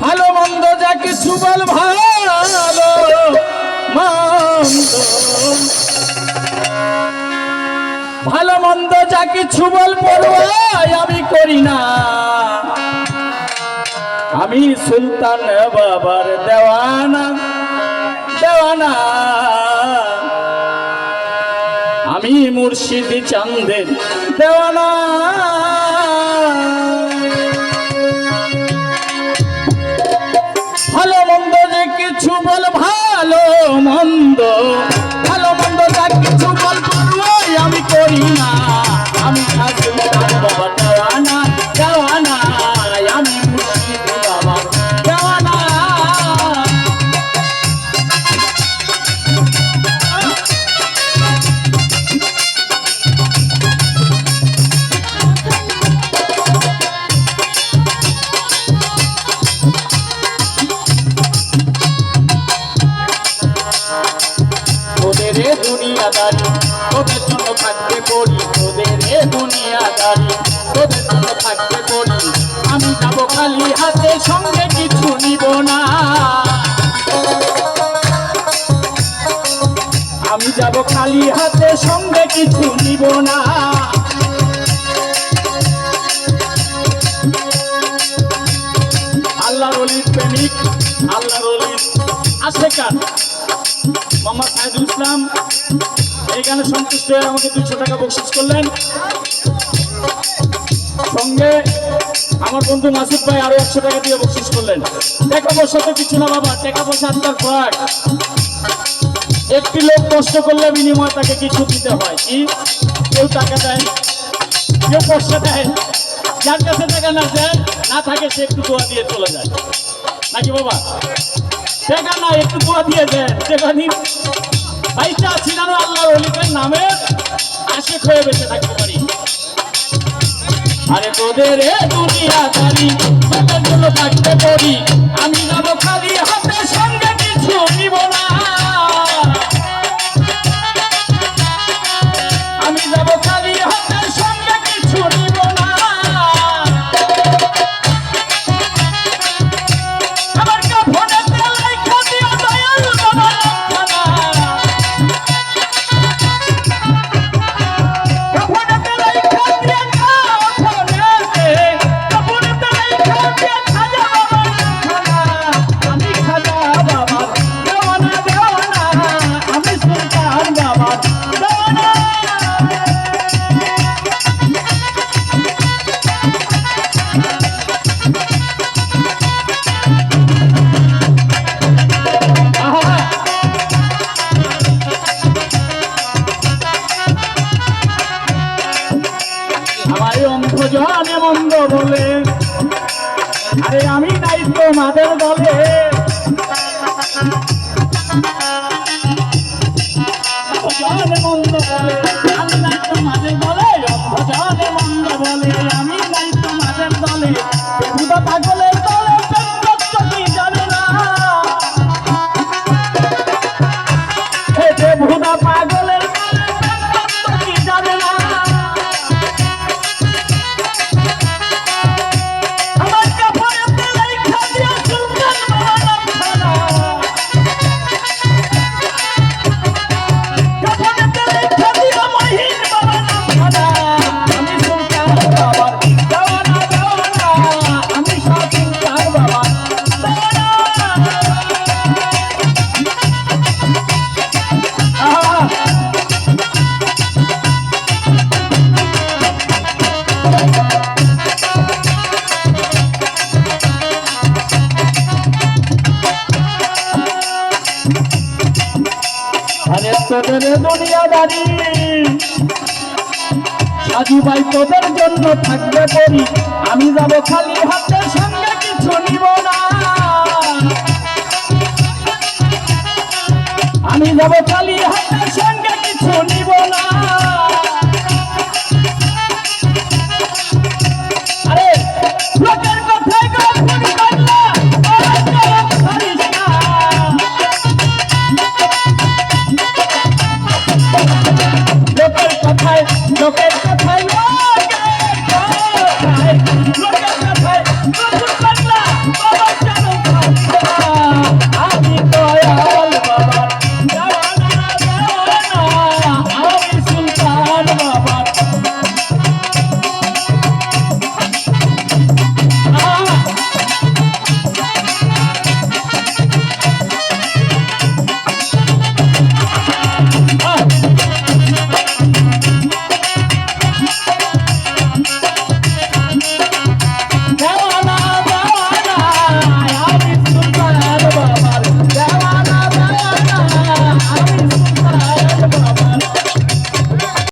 ভালো মন্দ যা কিছু বল, ভালো মন্দ। ভালো মন্দ যা কিছু বল, পড়ুয়াই আমি করি না। আমি সুলতান বাবার দেওয়ানা দেওয়ানা। আমি মুর্শিদ চান্দের দেওয়ানা। বল আমি যাব খালি হাতে, সঙ্গে কিছু নিব না। আমি যাব খালি হাতে, সঙ্গে কিছু নিব না। আল্লাহর টাকা কিছু না টাকা পয়সা একটি লোক কষ্ট করলে বিনিময় তাকে কিছু দিতে হয়। কি? কেউ টাকা দেয় কেউ পয়সা দেয় যার কাছে টাকা না দেয়, না থাকে সে একটু দোয়া দিয়ে চলে যায়। নাকি বাবা? টাকা না একটু দোয়া দিয়ে দেন টাকা নিন ভাইটা আছি আল্লাহর অলিকের নামে আশেক হয়ে বেঁচে থাকতে পারি। আরে তোদের দুনিয়া দাঁড়ি জন্য থাকতে পারি। আমি জনে মন্দ বলে। আরে আমি নাই তোমাদের দলে তোদের দুনিয়াদারি। সাজু ভাই তোদের জন্য থাকবে পরি। আমি যাব খালি হাতে, সঙ্গে কিছু নিব না। আমি যাব খালি হাতে, সঙ্গে কিছু নিব না।